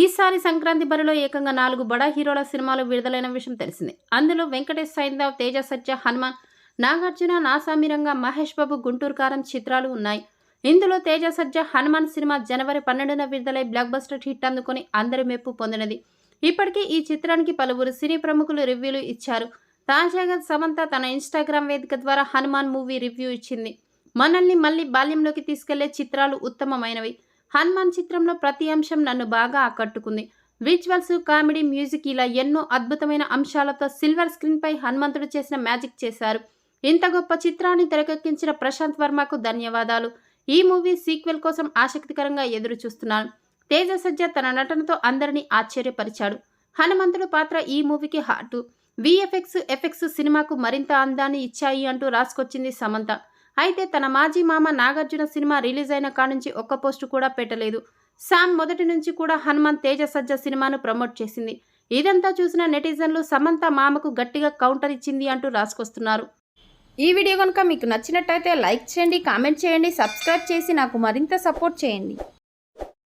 ఈసారి సంక్రాంతి బరిలో ఏకంగా నాలుగు బడా హీరోల సినిమాలు విడుదలైన విషయం తెలిసింది. అందులో వెంకటేష్ సైందవ్ తేజ సత్య హనుమాన్ నాగార్జున నాసామిరంగా మహేష్ బాబు గుంటూరు కారం చిత్రాలు ఉన్నాయి. ఇందులో తేజ సజ్జ హనుమాన్ సినిమా జనవరి పన్నెండున విడుదలై బ్లాక్ బస్టర్ హిట్ అందుకొని అందరి మెప్పు పొందినది. ఇప్పటికే ఈ చిత్రానికి పలువురు సినీ ప్రముఖులు రివ్యూలు ఇచ్చారు. తాజాగా సమంత తన ఇన్స్టాగ్రామ్ వేదిక ద్వారా హనుమాన్ మూవీ రివ్యూ ఇచ్చింది. మనల్ని మళ్ళీ బాల్యంలోకి తీసుకెళ్ళే చిత్రాలు ఉత్తమమైనవి. హనుమాన్ చిత్రంలో ప్రతి అంశం నన్ను బాగా ఆకట్టుకుంది. విజువల్స్ కామెడీ మ్యూజిక్ ఇలా ఎన్నో అద్భుతమైన అంశాలతో సిల్వర్ స్క్రీన్పై హనుమంతుడు చేసిన మ్యాజిక్ చేశారు. ఇంత గొప్ప చిత్రాన్ని తెరకెక్కించిన ప్రశాంత్ వర్మకు ధన్యవాదాలు. ఈ మూవీ సీక్వెల్ కోసం ఆసక్తికరంగా ఎదురు చూస్తున్నాను తేజ సజ్జ తన నటనతో అందరినీ ఆశ్చర్యపరిచాడు. హనుమంతుడు పాత్ర ఈ మూవీకి హాటు. విఎఫ్ఎక్స్ ఎఫెక్స్ సినిమాకు మరింత అందాన్ని ఇచ్చాయి అంటూ రాసుకొచ్చింది సమంత. అయితే తన మాజీ మామ నాగార్జున సినిమా రిలీజ్ అయిన కానుంచి ఒక్క పోస్టు కూడా పెట్టలేదు. శామ్ మొదటి నుంచి కూడా హనుమాన్ తేజ సజ్జ సినిమాను ప్రమోట్ చేసింది. ఇదంతా చూసిన నెటిజన్లు సమంత మామకు గట్టిగా కౌంటర్ ఇచ్చింది అంటూ రాసుకొస్తున్నారు. ఈ వీడియో కనుక మీకు నచ్చినట్టయితే లైక్ చేయండి కామెంట్ చేయండి సబ్స్క్రైబ్ చేసి నాకు మరింత సపోర్ట్ చేయండి.